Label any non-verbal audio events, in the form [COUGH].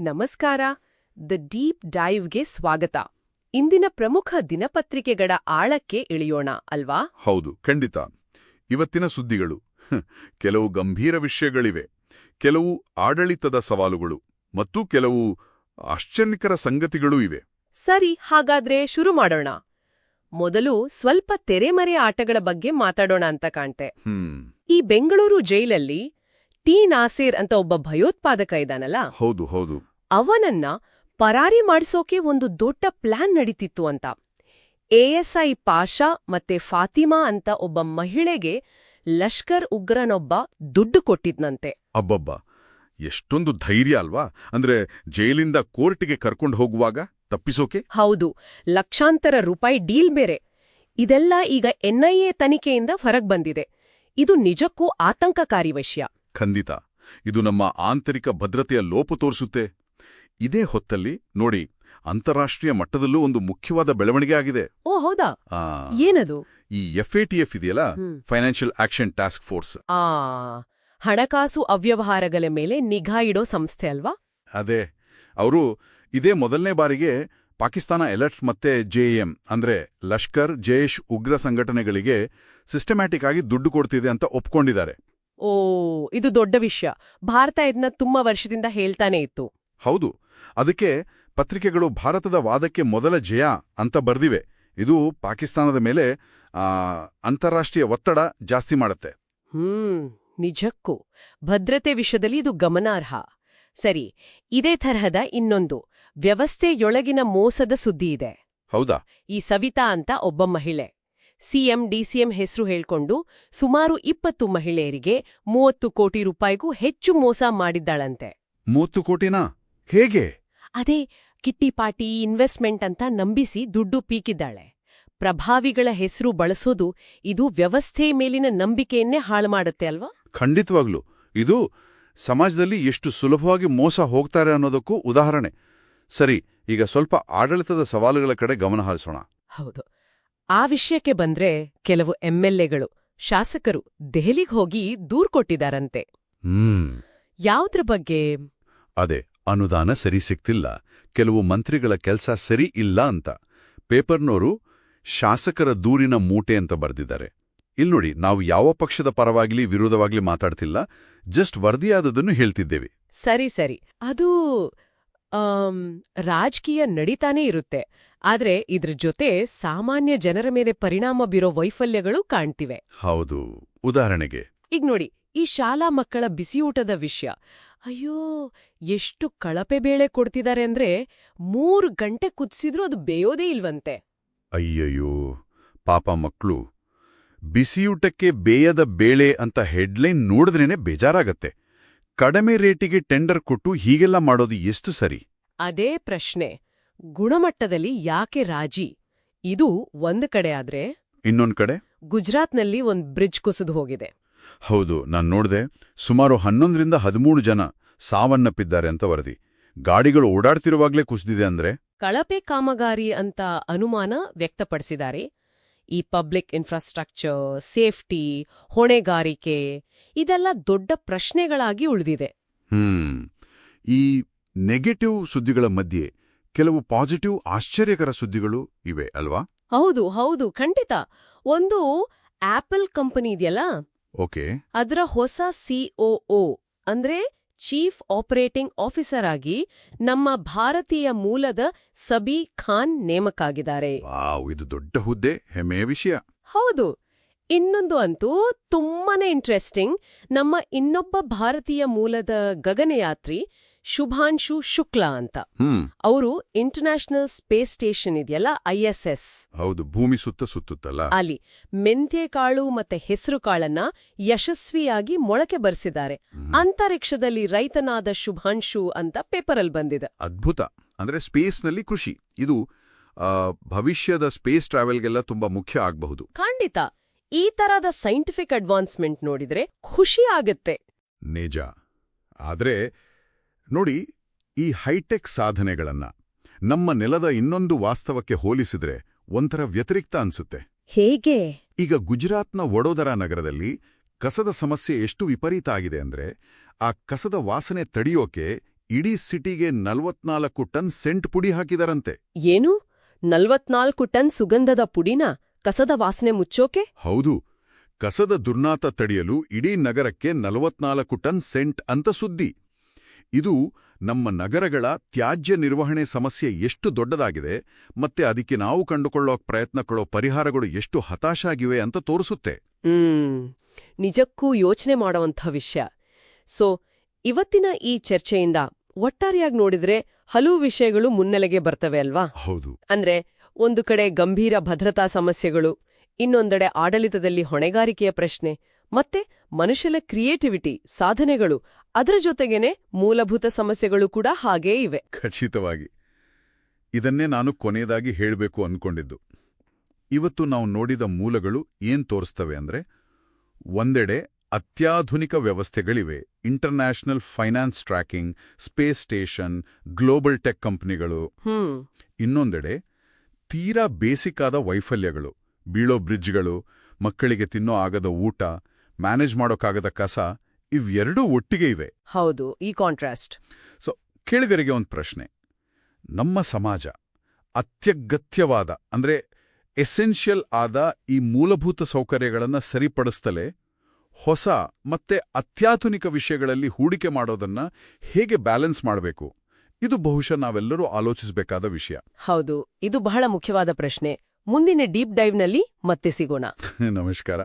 ನಮಸ್ಕಾರ. The deep ಡೈವ್ಗೆ ಸ್ವಾಗತ. ಇಂದಿನ ಪ್ರಮುಖ ದಿನಪತ್ರಿಕೆಗಳ ಆಳಕ್ಕೆ ಇಳಿಯೋಣ ಅಲ್ವಾ? ಹೌದು ಖಂಡಿತ. ಇವತ್ತಿನ ಸುದ್ದಿಗಳು. ಕೆಲವು ಗಂಭೀರ ವಿಷಯಗಳಿವೆ. ಕೆಲವು ಆಡಳಿತದ ಸವಾಲುಗಳು ಮತ್ತು ಕೆಲವು ಆಶ್ಚರ್ಯಕರ ಸಂಗತಿಗಳೂ ಇವೆ. ಸರಿ ಹಾಗಾದ್ರೆ ಶುರು ಮಾಡೋಣ. ಮೊದಲು ಸ್ವಲ್ಪ ತೆರೆಮರೆ ಆಟಗಳ ಬಗ್ಗೆ ಮಾತಾಡೋಣ ಅಂತ ಕಾಣ್ತೆ. ಈ ಬೆಂಗಳೂರು ಜೈಲಲ್ಲಿ ಟಿ. ನಾಸೀರ್ ಅಂತ ಒಬ್ಬ ಭಯೋತ್ಪಾದಕ ಇದ್ದಾನಲ್ಲ ಹೌದು ಹೌದು. ಅವನನ್ನ ಪರಾರಿ ಮಾಡಿಸೋಕೆ ಒಂದು ದೊಡ್ಡ ಪ್ಲಾನ್ ನಡೀತಿತ್ತು ಅಂತ. ಎಎಸ್ಐ ಪಾಷಾ ಮತ್ತೆ ಫಾತಿಮಾ ಅಂತ ಒಬ್ಬ ಮಹಿಳೆಗೆ ಲಷ್ಕರ್ ಉಗ್ರನೊಬ್ಬ ದುಡ್ಡು ಕೊಟ್ಟಿದ್ನಂತೆ. ಅಬ್ಬಬ್ಬ ಎಷ್ಟೊಂದು ಧೈರ್ಯ ಅಲ್ವಾ? ಅಂದ್ರೆ ಜೈಲಿಂದ ಕೋರ್ಟ್ಗೆ ಕರ್ಕೊಂಡು ಹೋಗುವಾಗ ತಪ್ಪಿಸೋಕೆ? ಹೌದು ಲಕ್ಷಾಂತರ ರೂಪಾಯಿ ಡೀಲ್ ಬೇರೆ. ಇದೆಲ್ಲ ಈಗ ಎನ್ಐಎ ತನಿಖೆಯಿಂದ ಹೊರಗ್ ಬಂದಿದೆ. ಇದು ನಿಜಕ್ಕೂ ಆತಂಕಕಾರಿ ವಿಷಯ. ಖಂಡಿತ. ಇದು ನಮ್ಮ ಆಂತರಿಕ ಭದ್ರತೆಯ ಲೋಪ ತೋರಿಸುತ್ತೆ. ಇದೇ ಹೊತ್ತಲ್ಲಿ ನೋಡಿ ಅಂತಾರಾಷ್ಟ್ರೀಯ ಮಟ್ಟದಲ್ಲೂ ಒಂದು ಮುಖ್ಯವಾದ ಬೆಳವಣಿಗೆ ಆಗಿದೆ. ಓ ಹೌದಾ? ಏನದು? ಈ ಎಫ್ ಎಫ್ ಇದೆಯಲ್ಲ. ಫೈನಾನ್ಷಿಯಲ್ ಆಕ್ಷನ್ ಟಾಸ್ಕ್ ಫೋರ್ಸ್ ಆ ಹಣಕಾಸು ಅವ್ಯವಹಾರಗಳ ಮೇಲೆ ನಿಗಾ ಇಡೋ ಸಂಸ್ಥೆ ಅಲ್ವಾ? ಅದೇ ಅವರು ಇದೇ ಮೊದಲನೇ ಬಾರಿಗೆ ಪಾಕಿಸ್ತಾನ ಎಲರ್ಟ್ ಮತ್ತೆ ಜೆಎಂ ಅಂದ್ರೆ ಲಷ್ಕರ್ ಜೈಷ್ ಉಗ್ರ ಸಂಘಟನೆಗಳಿಗೆ ಸಿಸ್ಟಮ್ಯಾಟಿಕ್ ಆಗಿ ದುಡ್ಡು ಕೊಡ್ತಿದೆ ಅಂತ ಒಪ್ಕೊಂಡಿದ್ದಾರೆ. ಓ ಇದು ದೊಡ್ಡ ವಿಷಯ. ಭಾರತ ಇದನ್ನ ತುಂಬಾ ವರ್ಷದಿಂದ ಹೇಳ್ತಾನೆ ಇತ್ತು. ಹೌದು ಅದಕ್ಕೆ ಪತ್ರಿಕೆಗಳು ಭಾರತದ ವಾದಕ್ಕೆ ಮೊದಲ ಜಯ ಅಂತ ಬರ್ದಿವೆ. ಇದು ಪಾಕಿಸ್ತಾನದ ಮೇಲೆ ಅಂತಾರಾಷ್ಟ್ರೀಯ ಒತ್ತಡ ಜಾಸ್ತಿ ಮಾಡುತ್ತೆ. ಹ್ಮ್ ನಿಜಕ್ಕೂ. ಭದ್ರತೆ ವಿಷಯದಲ್ಲಿ ಇದು ಗಮನಾರ್ಹ. ಸರಿ ಇದೇ ತರಹದ ಇನ್ನೊಂದು. ವ್ಯವಸ್ಥೆಯೊಳಗಿನ ಮೋಸದ ಸುದ್ದಿ ಇದೆ. ಹೌದಾ? ಈ ಸವಿತಾ ಅಂತ ಒಬ್ಬ ಮಹಿಳೆ. ಸಿಎಂ ಡಿಸಿಎಂ ಹೆಸರು ಹೇಳ್ಕೊಂಡು ಸುಮಾರು ಇಪ್ಪತ್ತು ಮಹಿಳೆಯರಿಗೆ ಮೂವತ್ತು ಕೋಟಿ ರೂಪಾಯಿಗೂ ಹೆಚ್ಚು ಮೋಸ ಮಾಡಿದ್ದಾಳಂತೆ. ಮೂವತ್ತು ಕೋಟಿನಾ? ಹೇಗೆ? ಅದೇ ಕಿಟ್ಟಿ ಪಾಟಿ ಇನ್ವೆಸ್ಟ್ಮೆಂಟ್ ಅಂತ ನಂಬಿಸಿ ದುಡ್ಡು ಪೀಕಿದ್ದಾಳೆ. ಪ್ರಭಾವಿಗಳ ಹೆಸರು ಬಳಸೋದು ಇದು ವ್ಯವಸ್ಥೆ ಮೇಲಿನ ನಂಬಿಕೆಯನ್ನೇ ಹಾಳು ಮಾಡುತ್ತೆ ಅಲ್ವಾ? ಖಂಡಿತವಾಗ್ಲು. ಇದು ಸಮಾಜದಲ್ಲಿ ಎಷ್ಟು ಸುಲಭವಾಗಿ ಮೋಸ ಹೋಗ್ತಾರೆ ಅನ್ನೋದಕ್ಕೂ ಉದಾಹರಣೆ. ಸರಿ ಈಗ ಸ್ವಲ್ಪ ಆಡಳಿತದ ಸವಾಲುಗಳ ಕಡೆ ಗಮನ ಹರಿಸೋಣ. ಹೌದು. ಆ ವಿಷಯಕ್ಕೆ ಬಂದ್ರೆ ಕೆಲವು ಎಂಎಲ್ಎಗಳು ಶಾಸಕರು ದೆಹಲಿಗೆ ಹೋಗಿ ದೂರ್ ಕೊಟ್ಟಿದಾರಂತೆ. ಹ್ಮ್. ಯಾವ್ದ್ರ ಬಗ್ಗೆ? ಅದೇ ಅನುದಾನ ಸರಿ ಸಿಗ್ತಿಲ್ಲ ಕೆಲವು ಮಂತ್ರಿಗಳ ಕೆಲಸ ಸರಿ ಇಲ್ಲ ಅಂತ. ಪೇಪರ್ನೋರು ಶಾಸಕರ ದೂರಿನ ಮೂಟೆ ಅಂತ ಬರ್ದಿದ್ದಾರೆ. ಇಲ್ನೋಡಿ ನಾವು ಯಾವ ಪಕ್ಷದ ಪರವಾಗ್ಲಿ ವಿರೋಧವಾಗ್ಲಿ ಮಾತಾಡ್ತಿಲ್ಲ ಜಸ್ಟ್ ವರದಿಯಾದದನ್ನು ಹೇಳ್ತಿದ್ದೇವೆ. ಸರಿ ಸರಿ. ಅದು ರಾಜಕೀಯ ನಡೀತಾನೇ ಇರುತ್ತೆ. ಆದ್ರೆ ಇದ್ರ ಜೊತೆ ಸಾಮಾನ್ಯ ಜನರ ಮೇಲೆ ಪರಿಣಾಮ ಬೀರೋ ವೈಫಲ್ಯಗಳು ಕಾಣ್ತಿವೆ. ಹೌದು. ಉದಾಹರಣೆಗೆ. ಈಗ ನೋಡಿ ಈ ಶಾಲಾ ಮಕ್ಕಳ ಬಿಸಿಯೂಟದ ವಿಷಯ. ಅಯ್ಯೋ ಎಷ್ಟು ಕಳಪೆ ಬೇಳೆ ಕೊಡ್ತಿದ್ದಾರೆ ಅಂದ್ರೆ ಮೂರು ಗಂಟೆ ಕುದಿಸಿದ್ರೂ ಅದು ಬೇಯೋದೇ ಇಲ್ವಂತೆ. ಅಯ್ಯಯ್ಯೋ ಪಾಪ ಮಕ್ಕಳು ಬಿಸಿಯೂಟಕ್ಕೆ ಬೇಯದ ಬೇಳೆ ಅಂತ ಹೆಡ್ಲೈನ್ ನೋಡಿದ್ರೇನೆ ಬೇಜಾರಾಗತ್ತೆ. ಕಡಿಮೆ ರೇಟಿಗೆ ಟೆಂಡರ್ ಕೊಟ್ಟು ಹೀಗೆಲ್ಲ ಮಾಡೋದು ಎಷ್ಟು ಸರಿ? ಅದೇ ಪ್ರಶ್ನೆ. ಗುಣಮಟ್ಟದಲ್ಲಿ ಯಾಕೆ ರಾಜಿ? ಇದು ಒಂದು ಕಡೆ ಆದ್ರೆ ಇನ್ನೊಂದ್ ಕಡೆ? ಗುಜರಾತ್ನಲ್ಲಿ ಒಂದ್ ಬ್ರಿಡ್ಜ್ ಕುಸಿದು ಹೋಗಿದೆ. ಹೌದು ನಾನು ನೋಡಿದೆ ಸುಮಾರು ಹನ್ನೊಂದರಿಂದ ಹದಿಮೂರು ಜನ ಸಾವನ್ನಪ್ಪಿದ್ದಾರೆ ಅಂತ ವರದಿ. ಗಾಡಿಗಳು ಓಡಾಡ್ತಿರುವಾಗ್ಲೇ ಕುಸಿದಿದೆ ಅಂದ್ರೆ? ಕಳಪೆ ಕಾಮಗಾರಿ ಅಂತ ಅನುಮಾನ ವ್ಯಕ್ತಪಡಿಸಿದ್ದಾರೆ. ಈ ಪಬ್ಲಿಕ್ ಇನ್ಫ್ರಾಸ್ಟ್ರಕ್ಚರ್ ಸೇಫ್ಟಿ ಹೊಣೆಗಾರಿಕೆ ಇದೆಲ್ಲ ದೊಡ್ಡ ಪ್ರಶ್ನೆಗಳಾಗಿ ಉಳಿದಿದೆ. ಹ್ಮ್. ಈ ನೆಗೆಟಿವ್ ಸುದ್ದಿಗಳ ಮಧ್ಯೆ ಕೆಲವು ಪಾಸಿಟಿವ್ ಆಶ್ಚರ್ಯಕರ ಸುದ್ದಿಗಳು ಇವೆ ಅಲ್ವಾ? ಹೌದು ಹೌದು ಖಂಡಿತ. ಒಂದು ಆಪಲ್ ಕಂಪನಿ ಇದೆಯಲ್ಲ? ಓಕೆ. ಅದರ ಹೊಸ ಸಿಒಒ ಅಂದ್ರೆ ಚೀಫ್ ಆಪರೇಟಿಂಗ್ ಆಫೀಸರ್ ಆಗಿ ನಮ್ಮ ಭಾರತೀಯ ಮೂಲದ ಸಬಿ ಖಾನ್ ನೇಮಕಾಗಿದ್ದಾರೆ. ಆಗಿದ್ದಾರೆ ಇದು ದೊಡ್ಡ ಹುದ್ದೆ ಹೆಮ್ಮೆಯ ವಿಷಯ. ಹೌದು. ಇನ್ನೊಂದು ಅಂತೂ ತುಂಬಾನೇ ಇಂಟ್ರೆಸ್ಟಿಂಗ್ ನಮ್ಮ ಇನ್ನೊಬ್ಬ ಭಾರತೀಯ ಮೂಲದ ಗಗನಯಾತ್ರಿ ಶುಭಾಂಶು ಶುಕ್ಲಾ ಅಂತ. ಅವರು ಇಂಟರ್ನ್ಯಾಷನಲ್ ಸ್ಪೇಸ್ ಸ್ಟೇಷನ್ ಇದೆಯಲ್ಲ ಐಎಸ್ಎಸ್ ಹೌದು ಭೂಮಿ ಸುತ್ತ ಸುತ್ತುತ್ತಲ್ಲ. ಅಲ್ಲಿ ಮೆಂತ್ಯಕಾಳು ಮತ್ತೆ ಹೆಸರು ಕಾಳನ್ನ ಯಶಸ್ವಿಯಾಗಿ ಮೊಳಕೆ ಬರೆಸಿದ್ದಾರೆ. ಅಂತರಿಕ್ಷದಲ್ಲಿ ರೈತನಾದ ಶುಭಾಂಶು ಅಂತ ಪೇಪರಲ್ಲಿ ಬಂದಿದೆ. ಅದ್ಭುತ. ಅಂದ್ರೆ ಸ್ಪೇಸ್ನಲ್ಲಿ ಕೃಷಿ. ಇದು ಭವಿಷ್ಯದ ಸ್ಪೇಸ್ ಟ್ರಾವೆಲ್ಗೆಲ್ಲ ತುಂಬಾ ಮುಖ್ಯ ಆಗಬಹುದು. ಖಂಡಿತ. ಈ ತರದ ಸೈಂಟಿಫಿಕ್ ಅಡ್ವಾನ್ಸ್ಮೆಂಟ್ ನೋಡಿದ್ರೆ ಖುಷಿ ಆಗತ್ತೆ. ನಿಜ. ಆದ್ರೆ ನೋಡಿ ಈ ಹೈಟೆಕ್ ಸಾಧನೆಗಳನ್ನ ನಮ್ಮ ನೆಲದ ಇನ್ನೊಂದು ವಾಸ್ತವಕ್ಕೆ ಹೋಲಿಸಿದ್ರೆ ಒಂಥರ ವ್ಯತಿರಿಕ್ತ ಅನ್ಸುತ್ತೆ. ಹೇಗೆ? ಈಗ ಗುಜರಾತ್ನ ವಡೋದರಾ ನಗರದಲ್ಲಿ ಕಸದ ಸಮಸ್ಯೆ ಎಷ್ಟು ವಿಪರೀತ ಆಗಿದೆ ಅಂದ್ರೆ ಆ ಕಸದ ವಾಸನೆ ತಡೆಯೋಕೆ ಇಡೀ ಸಿಟಿಗೆ ನಲವತ್ನಾಲ್ಕು ಟನ್ ಸೆಂಟ್ ಪುಡಿ ಹಾಕಿದಾರಂತೆ. ಏನು? ನಲ್ವತ್ನಾಲ್ಕು ಟನ್ ಸುಗಂಧದ ಪುಡಿನ ಕಸದ ವಾಸನೆ ಮುಚ್ಚೋಕೆ? ಹೌದು ಕಸದ ದುರ್ನಾತ ತಡೆಯಲು ಇಡೀ ನಗರಕ್ಕೆ ನಲವತ್ನಾಲ್ಕು ಟನ್ ಸೆಂಟ್ ಅಂತ ಸುದ್ದಿ. ಇದು ನಮ್ಮ ನಗರಗಳ ತ್ಯಾಜ್ಯ ನಿರ್ವಹಣೆ ಸಮಸ್ಯೆ ಎಷ್ಟು ದೊಡ್ಡದಾಗಿದೆ ಮತ್ತೆ ಅದಕ್ಕೆ ನಾವು ಕಂಡುಕೊಳ್ಳೋ ಪ್ರಯತ್ನಕೊಳ್ಳೋ ಪರಿಹಾರಗಳು ಎಷ್ಟು ಹತಾಶಾಗಿವೆ ಅಂತ ತೋರಿಸುತ್ತೆ. ನಿಜಕ್ಕೂ ಯೋಚನೆ ಮಾಡುವಂಥ ವಿಷಯ. ಸೊ ಇವತ್ತಿನ ಈ ಚರ್ಚೆಯಿಂದ ಒಟ್ಟಾರೆಯಾಗಿ ನೋಡಿದ್ರೆ ಹಲವು ವಿಷಯಗಳು ಮುನ್ನೆಲೆಗೆ ಬರ್ತವೆ ಅಲ್ವಾ? ಹೌದು. ಅಂದ್ರೆ ಒಂದು ಕಡೆ ಗಂಭೀರ ಭದ್ರತಾ ಸಮಸ್ಯೆಗಳು ಇನ್ನೊಂದೆಡೆ ಆಡಳಿತದಲ್ಲಿ ಹೊಣೆಗಾರಿಕೆಯ ಪ್ರಶ್ನೆ ಮತ್ತೆ ಮನುಷ್ಯನ ಕ್ರಿಯೇಟಿವಿಟಿ ಸಾಧನೆಗಳು ಅದರ ಜೊತೆಗೇನೆ ಮೂಲಭೂತ ಸಮಸ್ಯೆಗಳು ಕೂಡ ಹಾಗೇ ಇವೆ. ಖಚಿತವಾಗಿ. ಇದನ್ನೇ ನಾನು ಕೊನೆಯದಾಗಿ ಹೇಳಬೇಕು ಅನ್ಕೊಂಡಿದ್ದು. ಇವತ್ತು ನಾವು ನೋಡಿದ ಮೂಲಗಳು ಏನ್ ತೋರಿಸ್ತವೆ ಅಂದ್ರೆ ಒಂದೆಡೆ ಅತ್ಯಾಧುನಿಕ ವ್ಯವಸ್ಥೆಗಳಿವೆ. International finance tracking space station global tech ಕಂಪ್ನಿಗಳು. ಇನ್ನೊಂದೆಡೆ ತೀರಾ ಬೇಸಿಕ್ ಆದ ವೈಫಲ್ಯಗಳು. ಬೀಳೋ ಬ್ರಿಡ್ಜ್ಗಳು ಮಕ್ಕಳಿಗೆ ತಿನ್ನೋ ಆಗದ ಊಟ ಮ್ಯಾನೇಜ್ ಮಾಡೋಕ್ಕಾಗದ ಕಸ ಇವೆರಡೂ ಒಟ್ಟಿಗೆ ಇವೆ. ಹೌದು ಈ ಕಾಂಟ್ರಾಸ್ಟ್ ಸೊ ಕೇಳಿಗರಿಗೆ ಒಂದು ಪ್ರಶ್ನೆ. ನಮ್ಮ ಸಮಾಜ ಅತ್ಯಗತ್ಯವಾದ ಅಂದ್ರೆ ಎಸೆನ್ಷಿಯಲ್ ಆದ ಈ ಮೂಲಭೂತ ಸೌಕರ್ಯಗಳನ್ನು ಸರಿಪಡಿಸ್ತಲೇ ಹೊಸ ಮತ್ತೆ ಅತ್ಯಾಧುನಿಕ ವಿಷಯಗಳಲ್ಲಿ ಹೂಡಿಕೆ ಮಾಡೋದನ್ನ ಹೇಗೆ ಬ್ಯಾಲೆನ್ಸ್ ಮಾಡಬೇಕು? ಇದು ಬಹುಶಃ ನಾವೆಲ್ಲರೂ ಆಲೋಚಿಸಬೇಕಾದ ವಿಷಯ. ಹೌದು ಇದು ಬಹಳ ಮುಖ್ಯವಾದ ಪ್ರಶ್ನೆ. ಮುಂದಿನ ಡೀಪ್ ಡೈವ್ನಲ್ಲಿ ಮತ್ತೆ ಸಿಗೋಣ. [LAUGHS] ನಮಸ್ಕಾರ.